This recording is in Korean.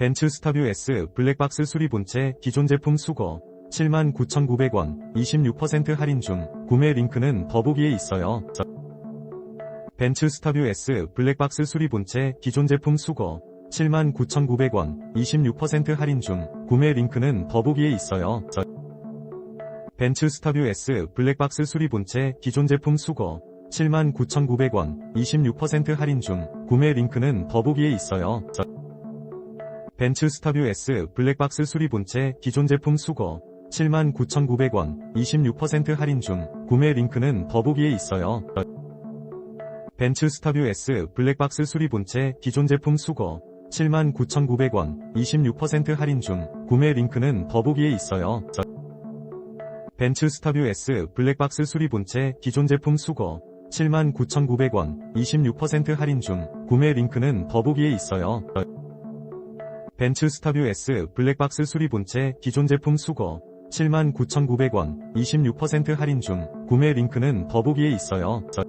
벤츠 스타뷰 S 블랙박스 수리 본체 기존 제품 수거 79,900원 26% 할인 중 구매 링크는 더보기에 있어요. 저- 벤츠 스타뷰 S 블랙박스 수리 본체 기존 제품 수거 79,900원 26% 할인 중 구매 링크는 더보기에 있어요. 저- 벤츠 스타뷰 S 블랙박스 수리 본체 기존 제품 수거 79,900원 26% 할인 중 구매 링크는 더보기에 있어요. 저- 벤츠 스타뷰 S 블랙박스 수리 본체 기존 제품 수거 79,900원 26% 할인 중 구매 링크는 더보기에 있어요. 저- 벤츠 스타뷰 S 블랙박스 수리 본체 기존 제품 수거 79,900원 26% 할인 중 구매 링크는 더보기에 있어요. 저- 벤츠 스타뷰 S 블랙박스 수리 본체 기존 제품 수거 79,900원 26% 할인 중 구매 링크는 더보기에 있어요. 저- 벤츠 스타뷰 S 블랙박스 수리 본체 기존 제품 수거 79,900원 26% 할인 중 구매 링크는 더보기에 있어요. 저-